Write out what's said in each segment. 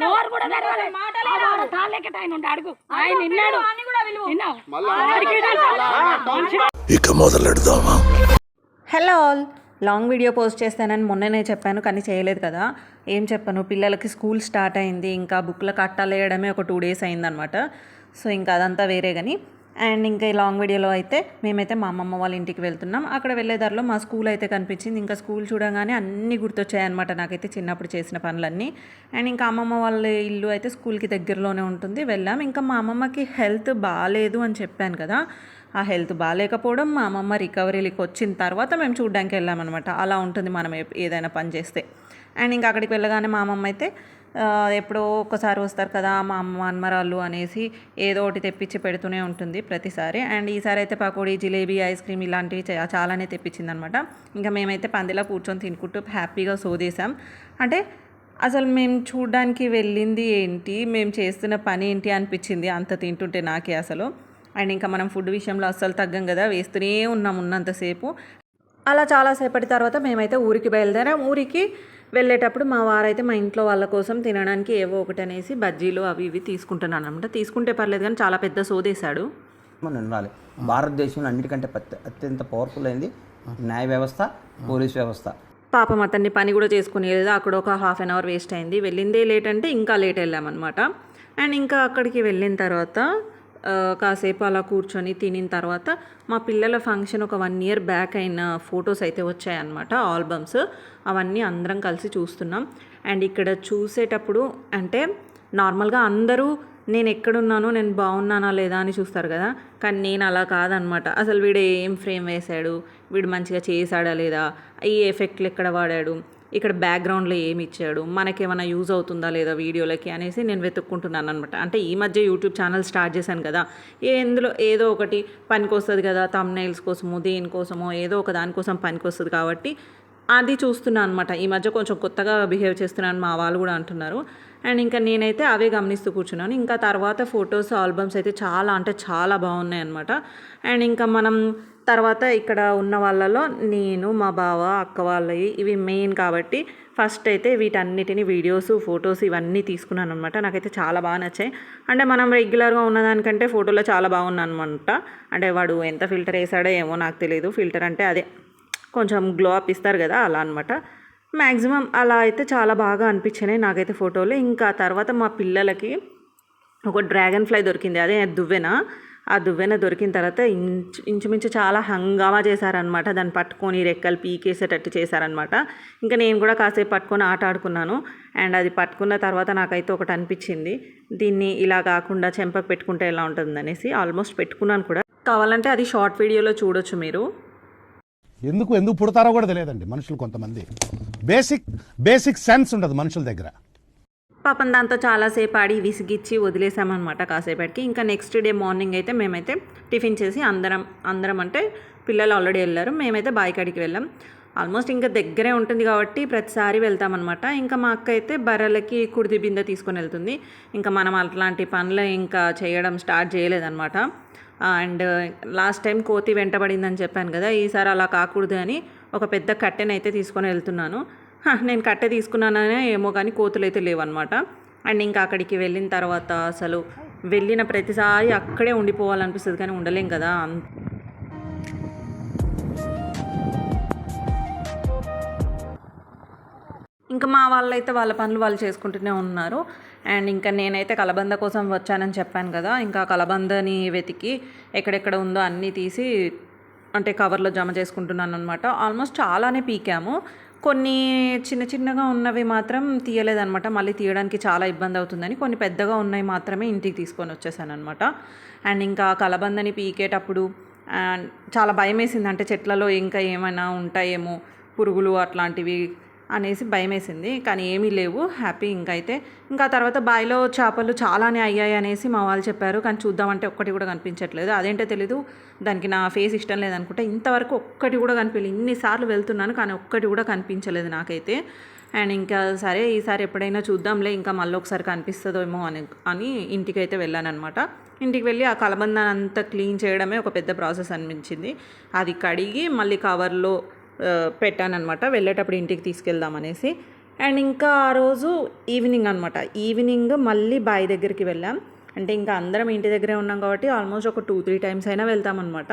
నోరు కూడా తెరవలే. ఆ వాడు తాళ్ళెక్కట ఆయన ఉండు, అడుగు. ఆయన నిన్నాడు. నిన్నావు? ఆడికి వెళ్ళు. ఇక మొదలెడదామా? Hello all. Long video post చేస్తానని మొన్ననే చెప్పాను కానీ చేయలేదు కదా. ఏం చెప్పాను? పిల్లలకి స్కూల్ స్టార్ట్ అయింది ఇంకా బుక్ల కట్టాలు వేయడమే ఒక టూ డేస్ అయిందనమాట సో ఇంకా అదంతా వేరే కానీ అండ్ ఇంకా ఈ లాంగ్ వీడియోలో అయితే మేమైతే మా అమ్మమ్మ వాళ్ళ ఇంటికి వెళ్తున్నాం. అక్కడ వెళ్ళే దారిలో మా స్కూల్ అయితే కనిపించింది. ఇంకా స్కూల్ చూడగానే అన్నీ గుర్తొచ్చాయన్నమాట నాకైతే చిన్నప్పుడు చేసిన పనులన్నీ. అండ్ ఇంకా అమ్మమ్మ వాళ్ళ ఇల్లు అయితే స్కూల్కి దగ్గరలోనే ఉంటుంది. వెళ్ళాం. ఇంకా మా అమ్మమ్మకి హెల్త్ బాగాలేదు అని చెప్పాను కదా. ఆ హెల్త్ బాగాలేకపోవడం మా అమ్మమ్మ రికవరీకి వచ్చిన తర్వాత మేము చూడడానికి వెళ్ళామన్నమాట. అలా ఉంటుంది మనం ఏదైనా పని చేస్తే. అండ్ ఇంకా అక్కడికి వెళ్ళగానే మా అమ్మమ్మ అయితే ఎప్పుడో ఒక్కసారి వస్తారు కదా మా అమ్మ అన్మరాళ్ళు అనేసి ఏదో ఒకటి తెప్పించి పెడుతూనే ఉంటుంది ప్రతిసారి. అండ్ ఈసారి అయితే పకోడీ జిలేబీ ఐస్ క్రీమ్ ఇలాంటివి చాలానే తెప్పించింది అనమాట ఇంకా మేమైతే పందిలా కూర్చొని తినుకుంటూ హ్యాపీగా సోదేశాం. అంటే అసలు మేము చూడడానికి వెళ్ళింది ఏంటి మేము చేస్తున్న పని ఏంటి అనిపించింది అంత తింటుంటే నాకే అసలు. అండ్ ఇంకా మనం ఫుడ్ విషయంలో అస్సలు తగ్గం కదా వేస్తూనే ఉన్నాం ఉన్నంతసేపు. అలా చాలాసేపటి తర్వాత మేమైతే ఊరికి బయలుదేరాం. ఊరికి వెళ్ళేటప్పుడు మా వారైతే మా ఇంట్లో వాళ్ళ కోసం తినడానికి ఏవో ఒకటి అనేసి బజ్జీలు అవి ఇవి తీసుకుంటున్నాను అనమాట తీసుకుంటే పర్లేదు కానీ చాలా పెద్ద సోదేశాడు. మనం ఉండాలి. భారతదేశంలో అన్నిటికంటే అత్యంత పవర్ఫుల్ అయింది న్యాయ వ్యవస్థ పోలీస్ వ్యవస్థ. పాపం అతన్ని పని కూడా చేసుకుని లేదా అక్కడ ఒక హాఫ్ అన్ అవర్ వేస్ట్ అయింది. వెళ్ళిందే లేట్ అంటే ఇంకా లేట్ వెళ్ళామన్నమాట. అండ్ ఇంకా అక్కడికి వెళ్ళిన తర్వాత కాసేపు అలా కూర్చొని తినిన తర్వాత మా పిల్లల ఫంక్షన్ ఒక వన్ ఇయర్ బ్యాక్ అయిన ఫొటోస్ అయితే వచ్చాయన్నమాట ఆల్బమ్స్. అవన్నీ అందరం కలిసి చూస్తున్నాం. అండ్ ఇక్కడ చూసేటప్పుడు అంటే నార్మల్గా అందరూ నేను ఎక్కడున్నానో నేను బాగున్నానా లేదా అని చూస్తారు కదా కానీ నేను అలా కాదనమాట అసలు వీడు ఏం ఫ్రేమ్ వేశాడు? వీడు మంచిగా చేశాడా లేదా? ఈ ఎఫెక్ట్లు ఎక్కడ వాడాడు? ఇక్కడ బ్యాక్గ్రౌండ్లో ఏమి ఇచ్చాడు? మనకేమైనా యూజ్ అవుతుందా లేదా వీడియోలకి అనేసి నేను వెతుక్కుంటున్నాను అనమాట అంటే ఈ మధ్య యూట్యూబ్ ఛానల్ స్టార్ట్ చేశాను కదా. ఏ ఎందులో ఏదో ఒకటి పనికి వస్తుంది కదా తమ్నైల్స్ కోసము దేనికోసమో ఏదో ఒక దానికోసం పనికి వస్తుంది కాబట్టి అది చూస్తున్నాను అనమాట ఈ మధ్య కొంచెం కొత్తగా బిహేవ్ చేస్తున్నాను మా వాళ్ళు కూడా అంటున్నారు. అండ్ ఇంకా నేనైతే అవే గమనిస్తూ కూర్చున్నాను. ఇంకా తర్వాత ఫొటోస్ ఆల్బమ్స్ అయితే చాలా అంటే చాలా బాగున్నాయి అనమాట అండ్ ఇంకా మనం తర్వాత ఇక్కడ ఉన్న వాళ్ళలో నేను మా బావ అక్క వాళ్ళవి ఇవి మెయిన్ కాబట్టి ఫస్ట్ అయితే వీటన్నిటిని వీడియోస్ ఫొటోస్ ఇవన్నీ తీసుకున్నాను అనమాట నాకైతే చాలా బాగా నచ్చాయి. అంటే మనం రెగ్యులర్గా ఉన్నదానికంటే ఫోటోలో చాలా బాగున్నాను అనమాట అంటే వాడు ఎంత ఫిల్టర్ వేసాడో ఏమో నాకు తెలియదు ఫిల్టర్ అంటే అదే కొంచెం గ్లో అప్ ఇస్తారు కదా అలా అనమాట మ్యాక్సిమం అలా అయితే చాలా బాగా అనిపించినాయి నాకైతే ఫోటోలు ఇంకా తర్వాత మా పిల్లలకి ఒక డ్రాగన్ ఫ్లై దొరికింది. అదే దువ్వెన. ఆ దువ్వెన దొరికిన తర్వాత ఇంచు ఇంచుమించు చాలా హంగామా చేశారనమాట దాన్ని పట్టుకొని రెక్కలు పీకేసేటట్టు చేశారనమాట ఇంకా నేను కూడా కాసేపు పట్టుకొని ఆట ఆడుకున్నాను. అండ్ అది పట్టుకున్న తర్వాత నాకైతే ఒకటి అనిపించింది. దీన్ని ఇలా కాకుండా చెంపకు పెట్టుకుంటే ఎలా ఉంటుంది అనేసి ఆల్మోస్ట్ పెట్టుకున్నాను కూడా. కావాలంటే అది షార్ట్ వీడియోలో చూడొచ్చు మీరు. ఎందుకు ఎందుకు పుడతారో కూడా తెలియదండి మనుషులు కొంతమంది. బేసిక్ బేసిక్ సెన్స్ ఉండదు మనుషుల దగ్గర. పాపం దాంతో చాలాసేపు ఆడి విసిగిచ్చి వదిలేసామన్నమాట కాసేపటికి. ఇంకా నెక్స్ట్ డే మార్నింగ్ అయితే మేమైతే టిఫిన్ చేసి అందరం అందరం అంటే పిల్లలు ఆల్రెడీ వెళ్ళారు. మేమైతే బాయికాడికి వెళ్ళాం. ఆల్మోస్ట్ ఇంకా దగ్గరే ఉంటుంది కాబట్టి ప్రతిసారి వెళ్తామన్నమాట. ఇంకా మా అక్క అయితే బర్రెలకి కుడిది బిందె తీసుకొని వెళ్తుంది. ఇంకా మనం అట్లాంటి పనులు ఇంకా చేయడం స్టార్ట్ చేయలేదన్నమాట. అండ్ లాస్ట్ టైం కోతి వెంటబడిందని చెప్పాను కదా ఈసారి అలా కాకూడదు అని ఒక పెద్ద కట్టెనైతే అయితే తీసుకొని వెళ్తున్నాను. నేను కట్టె తీసుకున్నాననే ఏమో కానీ కోతులు అయితే లేవన్నమాట. అండ్ ఇంకా అక్కడికి వెళ్ళిన తర్వాత అసలు వెళ్ళిన ప్రతిసారి అక్కడే ఉండిపోవాలనిపిస్తుంది కానీ ఉండలేం కదా. ఇంకా మా వాళ్ళైతే వాళ్ళ పనులు వాళ్ళు చేసుకుంటూనే ఉన్నారు. అండ్ ఇంకా నేనైతే కలబంద కోసం వచ్చానని చెప్పాను కదా. ఇంకా కలబందని వెతికి ఎక్కడెక్కడ ఉందో అన్నీ తీసి అంటే కవర్లో జమ చేసుకుంటున్నాను అనమాట ఆల్మోస్ట్ చాలానే పీకాము. కొన్ని చిన్న చిన్నగా ఉన్నవి మాత్రం తీయలేదనమాట మళ్ళీ తీయడానికి చాలా ఇబ్బంది అవుతుందని కొన్ని పెద్దగా ఉన్నాయి మాత్రమే ఇంటికి తీసుకొని వచ్చేసాను అనమాట అండ్ ఇంకా కలబందని పీకేటప్పుడు అండ్ చాలా భయం వేసింది అంటే చెట్లలో ఇంకా ఏమైనా ఉంటాయేమో పురుగులు అట్లాంటివి అనేసి భయం వేసింది కానీ ఏమీ లేవు. హ్యాపీ ఇంకా అయితే ఇంకా తర్వాత బావిలో చేపలు చాలానే అయ్యాయి అనేసి మా వాళ్ళు చెప్పారు. కానీ చూద్దామంటే ఒక్కటి కూడా కనిపించట్లేదు. అదేంటో తెలీదు. దానికి నా ఫేస్ ఇష్టం లేదనుకుంటే ఇంతవరకు ఒక్కటి కూడా కనిపించలేదు. ఇన్నిసార్లు వెళ్తున్నాను కానీ ఒక్కటి కూడా కనిపించలేదు నాకైతే. అండ్ ఇంకా సరే ఈసారి ఎప్పుడైనా చూద్దాంలే ఇంకా మళ్ళీ ఒకసారి కనిపిస్తుందేమో అని అని ఇంటికైతే వెళ్ళానమాట ఇంటికి వెళ్ళి ఆ కలబందాన్ని అంతా క్లీన్ చేయడమే ఒక పెద్ద ప్రాసెస్ అనిపించింది. అది కడిగి మళ్ళీ కవర్లో పెట్టానమాట వెళ్ళేటప్పుడు ఇంటికి తీసుకెళ్దాం అనేసి. అండ్ ఇంకా ఆ రోజు ఈవినింగ్ అనమాట ఈవినింగ్ మళ్ళీ బాయ్ దగ్గరికి వెళ్ళాం. అంటే ఇంకా అందరం ఇంటి దగ్గరే ఉన్నాం కాబట్టి ఆల్మోస్ట్ ఒక టూ త్రీ టైమ్స్ అయినా వెళ్తామన్నమాట.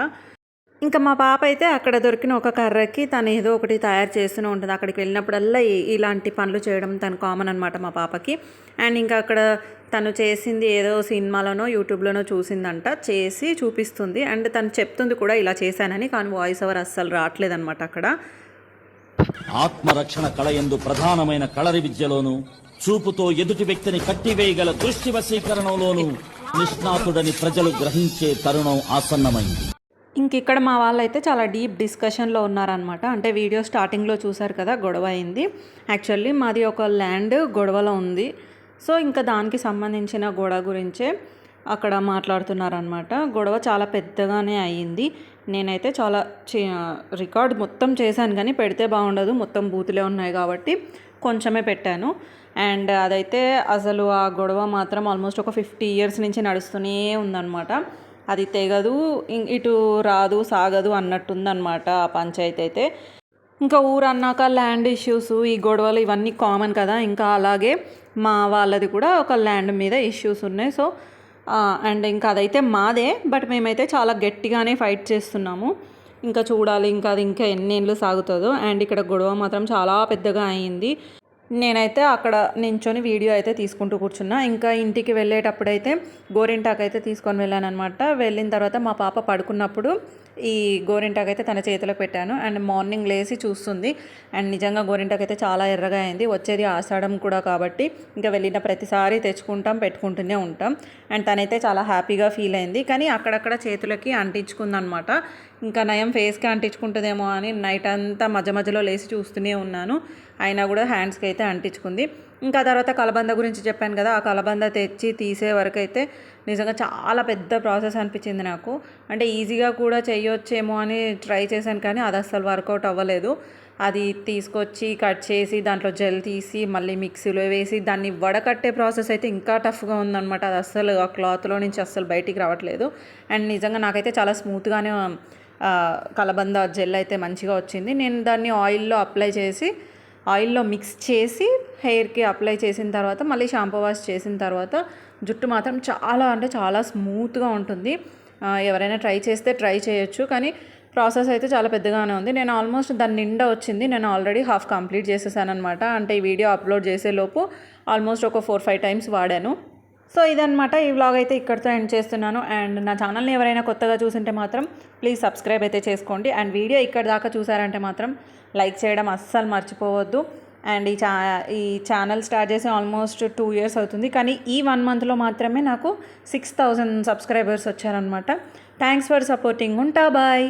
ఇంకా మా పాప అయితే అక్కడ దొరికిన ఒక కర్రకి తను ఏదో ఒకటి తయారు చేస్తూనే ఉంటుంది. అక్కడికి వెళ్ళినప్పుడల్లా ఇలాంటి పనులు చేయడం తను కామన్ అనమాట మా పాపకి. అండ్ ఇంకా అక్కడ తను చేసింది ఏదో సినిమాలోనో యూట్యూబ్లోనో చూసిందంట. చేసి చూపిస్తుంది. అండ్ తను చెప్తుంది కూడా ఇలా చేశానని కానీ వాయిస్ ఓవర్ అస్సలు రావట్లేదనమాట అక్కడ. ఆత్మరక్షణ కళ ఎందు ప్రధానమైన కళరి విద్యలోను చూపుతో ఎదుటి వ్యక్తిని కట్టివేయగల దృష్టి వశీకరణలోను నిష్ణాతుడని ప్రజలు గ్రహించే తరుణం ఆసన్నమైంది. ఇంక ఇక్కడ మా వాళ్ళైతే చాలా డీప్ డిస్కషన్లో ఉన్నారనమాట అంటే వీడియో స్టార్టింగ్లో చూసారు కదా గొడవ అయింది యాక్చువల్లీ మాది ఒక ల్యాండ్ గొడవలో ఉంది. సో ఇంకా దానికి సంబంధించిన గొడవ గురించే అక్కడ మాట్లాడుతున్నారనమాట గొడవ చాలా పెద్దగానే అయ్యింది నేనైతే చాలా రికార్డ్ మొత్తం చేశాను కానీ పెడితే బాగుండదు. మొత్తం బూతులే ఉన్నాయి కాబట్టి కొంచెమే పెట్టాను. అండ్ అదైతే అసలు ఆ గొడవ మాత్రం ఆల్మోస్ట్ ఒక ఫిఫ్టీ ఇయర్స్ నుంచి నడుస్తూనే ఉందన్నమాట. అది తెగదు ఇం- ఇటు రాదు సాగదు అన్నట్టుందన్నమాట ఆ పంచాయతీ అయితే. ఇంకా ఊరు అన్నాక ల్యాండ్ ఇష్యూస్ ఈ గొడవలు ఇవన్నీ కామన్ కదా ఇంకా అలాగే మా వాళ్ళది కూడా ఒక ల్యాండ్ మీద ఇష్యూస్ ఉన్నాయి. సో అండ్ ఇంకా అదైతే మాదే బట్ మేమైతే చాలా గట్టిగానే ఫైట్ చేస్తున్నాము. ఇంకా చూడాలి ఇంకా అది ఇంకా ఎన్నేళ్ళు సాగుతుందో. అండ్ ఇక్కడ గొడవ మాత్రం చాలా పెద్దగా అయింది. నేనైతే అక్కడ నించొని వీడియో అయితే తీసుకుంటూ కూర్చున్నా. ఇంకా ఇంటికి వెళ్ళేటప్పుడైతే గోరింటాకు అయితే తీసుకొని వెళ్ళాను అనమాట వెళ్ళిన తర్వాత మా పాప పడుకున్నప్పుడు ఈ గోరింటాకు అయితే తన చేతిలో పెట్టాను. అండ్ మార్నింగ్ లేచి చూస్తుంది. అండ్ నిజంగా గోరింటాకు అయితే చాలా ఎర్రగా అయింది. వచ్చేది ఆషాఢం కూడా కాబట్టి ఇంకా వెళ్ళిన ప్రతిసారి తెచ్చుకుంటాం పెట్టుకుంటూనే ఉంటాం. అండ్ తనైతే చాలా హ్యాపీగా ఫీల్ అయింది. కానీ అక్కడక్కడ చేతులకి అంటించుకుందనమాట ఇంకా నయం ఫేస్కి అంటించుకుంటుందేమో అని నైట్ అంతా మధ్య మధ్యలో లేచి చూస్తూనే ఉన్నాను. అయినా కూడా హ్యాండ్స్కి అయితే అంటించుకుంది. ఇంకా తర్వాత కలబంద గురించి చెప్పాను కదా ఆ కలబంద తెచ్చి తీసే వరకు అయితే నిజంగా చాలా పెద్ద ప్రాసెస్ అనిపించింది నాకు. అంటే ఈజీగా కూడా చేయొచ్చేమో అని ట్రై చేశాను కానీ అది అస్సలు వర్కౌట్ అవ్వలేదు. అది తీసుకొచ్చి కట్ చేసి దాంట్లో జెల్ తీసి మళ్ళీ మిక్సీలో వేసి దాన్ని వడకట్టే ప్రాసెస్ అయితే ఇంకా టఫ్గా ఉందన్నమాట. అది అస్సలు ఆ క్లాత్లో నుంచి అస్సలు బయటికి రావట్లేదు. అండ్ నిజంగా నాకైతే చాలా స్మూత్గానే కలబంద జెల్ అయితే మంచిగా వచ్చింది. నేను దాన్ని ఆయిల్లో అప్లై చేసి ఆయిల్లో మిక్స్ చేసి హెయిర్కి అప్లై చేసిన తర్వాత మళ్ళీ షాంపూ వాష్ చేసిన తర్వాత జుట్టు మాత్రం చాలా అంటే చాలా స్మూత్గా ఉంటుంది. ఎవరైనా ట్రై చేస్తే ట్రై చేయొచ్చు. కానీ ప్రాసెస్ అయితే చాలా పెద్దగానే ఉంది. నేను ఆల్మోస్ట్ దాని నిండా వచ్చింది. నేను ఆల్రెడీ హాఫ్ కంప్లీట్ చేసేసాను అనమాట అంటే ఈ వీడియో అప్లోడ్ చేసేలోపు ఆల్మోస్ట్ ఒక ఫోర్ ఫైవ్ టైమ్స్ వాడాను. సో ఇదనమాట ఈ వ్లాగ్ అయితే ఇక్కడితో ఎండ్ చేస్తున్నాను. అండ్ నా ఛానల్ని ఎవరైనా కొత్తగా చూసింటే మాత్రం ప్లీజ్ సబ్స్క్రైబ్ అయితే చేసుకోండి. అండ్ వీడియో ఇక్కడ దాకా చూసారంటే మాత్రం లైక్ చేయడం అస్సలు మర్చిపోవద్దు. అండ్ ఈ ఛా ఈ ఛానల్ స్టార్ట్ చేసి ఆల్మోస్ట్ టూ ఇయర్స్ అవుతుంది. కానీ ఈ వన్ మంత్లో మాత్రమే నాకు సిక్స్ థౌజండ్ సబ్స్క్రైబర్స్ వచ్చారనమాట థ్యాంక్స్ ఫర్ సపోర్టింగ్ ఉంటా బాయ్